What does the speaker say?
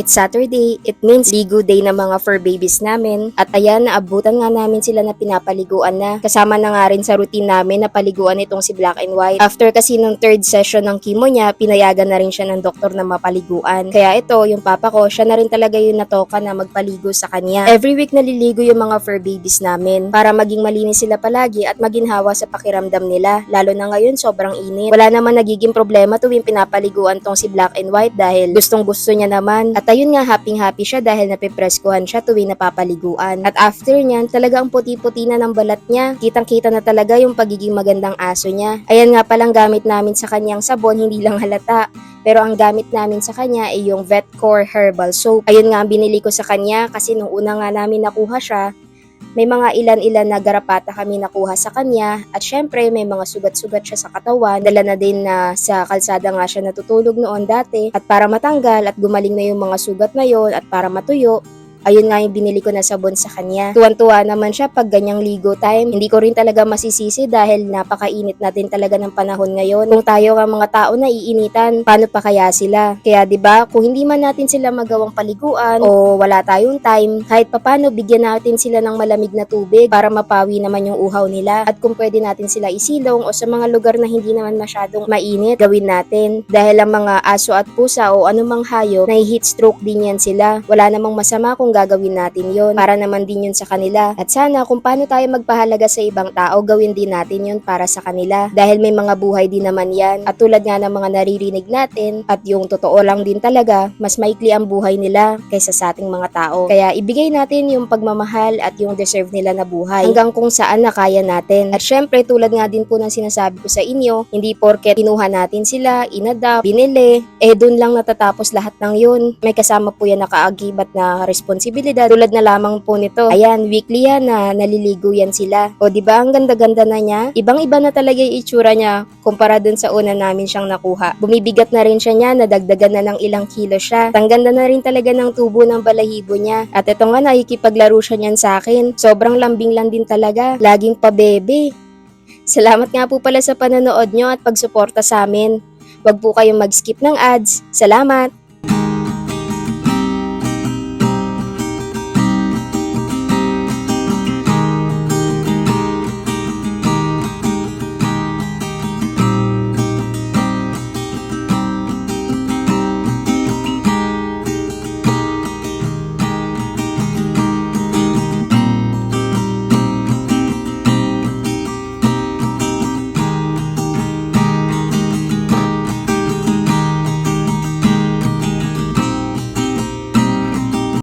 It's Saturday, it means ligo day ng mga fur babies namin. At ayan, naabutan nga namin sila na pinapaliguan na. Kasama na nga rin sa routine namin na paliguan itong si Black and White. After kasi nung third session ng chemo niya, pinayagan na rin siya ng doktor na mapaliguan. Kaya ito, yung papa ko, siya na rin talaga yung natoka na magpaligo sa kanya. Every week naliligo yung mga fur babies namin para maging malinis sila palagi at maginhawa sa pakiramdam nila. Lalo na ngayon, sobrang init. Wala naman nagiging problema tuwing pinapaliguan tong si Black and White dahil gustong gusto niya naman. At ayun nga, happy-happy siya dahil napipreskuhan siya tuwing napapaliguan. At after niyan, talaga ang puti-puti na ng balat niya. Kitang-kita na talaga yung pagiging magandang aso niya. Ayan nga palang gamit namin sa kanyang sabon, hindi lang halata. Pero ang gamit namin sa kanya ay yung Vetcore Herbal Soap. Ayun nga ang binili ko sa kanya kasi nung una nga namin nakuha siya, may mga ilan-ilan na garapata kami nakuha sa kanya at syempre may mga sugat-sugat siya sa katawan. Dala na din na sa kalsada nga siya natutulog noon dati at para matanggal at gumaling na yung mga sugat na yon at para matuyo, ayun nga yung binili ko na sabon sa kanya. Tuwan-tuwa naman siya pag ganyang ligo time. Hindi ko rin talaga masisisi dahil napakainit na din talaga ng panahon ngayon. Kung tayo nga mga tao na iinitan, paano pa kaya sila? Kaya 'di ba, kung hindi man natin sila magawang paliguan o wala tayong time, kahit papano bigyan natin sila ng malamig na tubig para mapawi naman yung uhaw nila. At kung pwede natin sila isilong o sa mga lugar na hindi naman masyadong mainit, gawin natin. Dahil ang mga aso at pusa o anumang hayop, na heat stroke din yan sila. Wala namang masama kung gagawin natin yon para naman din yun sa kanila. At sana kung paano tayo magpahalaga sa ibang tao, gawin din natin yun para sa kanila. Dahil may mga buhay din naman yan. At tulad nga ng mga naririnig natin, at yung totoo lang din talaga, mas maikli ang buhay nila kaysa sa ating mga tao. Kaya ibigay natin yung pagmamahal at yung deserve nila na buhay hanggang kung saan na kaya natin. At syempre, tulad nga din po ng sinasabi ko sa inyo, hindi porket kinuha natin sila, inadapt, binili, eh dun lang natatapos lahat ng yun. May kasama po yan na kaagibat na responsibilidad. Tulad na lamang po nito. Ayan, weekly yan na naliligo yan sila. O di ba ang ganda-ganda na niya? Ibang-iba na talaga yung itsura niya kumpara dun sa una namin siyang nakuha. Bumibigat na rin siya niya, nadagdagan na ng ilang kilo siya. Tangganda na rin talaga ng tubo ng balahibo niya. At ito nga, nakikipaglaro siya niyan sa akin. Sobrang lambing lang din talaga. Laging pa bebe. Salamat nga po pala sa panonood nyo at pagsuporta sa amin. Huwag po kayong mag-skip ng ads. Salamat!